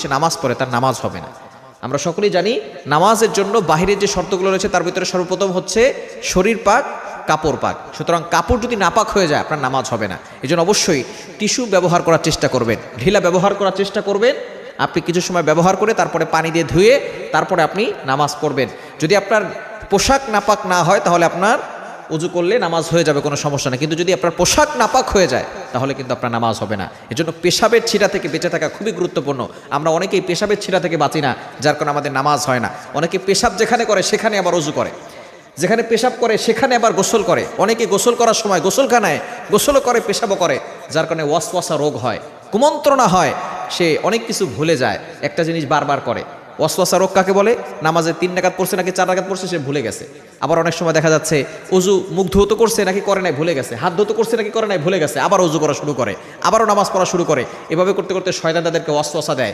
সে নামাজ পড়ে, তার নামাজ হবে না। আমরা সকলেই জানি নামাজের জন্য বাহিরের যে শর্তগুলো রয়েছে, তার ভিতরে সর্বপ্রথম হচ্ছে শরীর পাক, কাপড় পাক। সুতরাং কাপড় যদি নাপাক হয়ে যায়, আপনার নামাজ হবে না। এই অবশ্যই টিস্যু ব্যবহার করার চেষ্টা করবেন, ঢিলা ব্যবহার করার চেষ্টা করবেন। আপনি কিছু সময় ব্যবহার করে তারপরে পানি দিয়ে ধুয়ে তারপরে আপনি নামাজ পড়বেন। যদি আপনার পোশাক নাপাক না হয়, তাহলে আপনার উজু করলে নামাজ হয়ে যাবে, কোনো সমস্যা নেই। কিন্তু যদি আপনার পোশাক নাপাক হয়ে যায়, তাহলে কিন্তু আপনার নামাজ হবে না। এজন্য পেশাবের ছিটা থেকে বেঁচে থাকা খুবই গুরুত্বপূর্ণ। আমরা অনেকেই পেশাবের ছিটা থেকে বাঁচি না, যার কারণে আমাদের নামাজ হয় না। অনেকে পেশাব যেখানে করে, সেখানে আবার উজু করে। যেখানে পেশাব করে, সেখানে আবার গোসল করে। অনেকে গোসল করার সময় গোসলখানায় গোসলও করে, পেশাবও করে, যার কারণে ওয়াসওয়াসা রোগ হয়, কুমন্ত্রণা হয়, সে অনেক কিছু ভুলে যায়। একটা জিনিস বারবার করে ওয়াসওয়াসা রোগ কাকে বলে? নামাজে তিন ডাকাত পড়ছে নাকি চার ডাকাত পড়ছে সে ভুলে গেছে। আবার অনেক সময় দেখা যাচ্ছে, উজু মুখ ধুতো করছে নাকি করে নাই, ভুলে গেছে। হাত ধুতো করছে নাকি করে নাই, ভুলে গেছে। আবার উজু করা শুরু করে, আবারও নামাজ পড়া শুরু করে। এভাবে করতে করতে শয়তান তাদেরকে ওয়াসওয়াসা দেয়।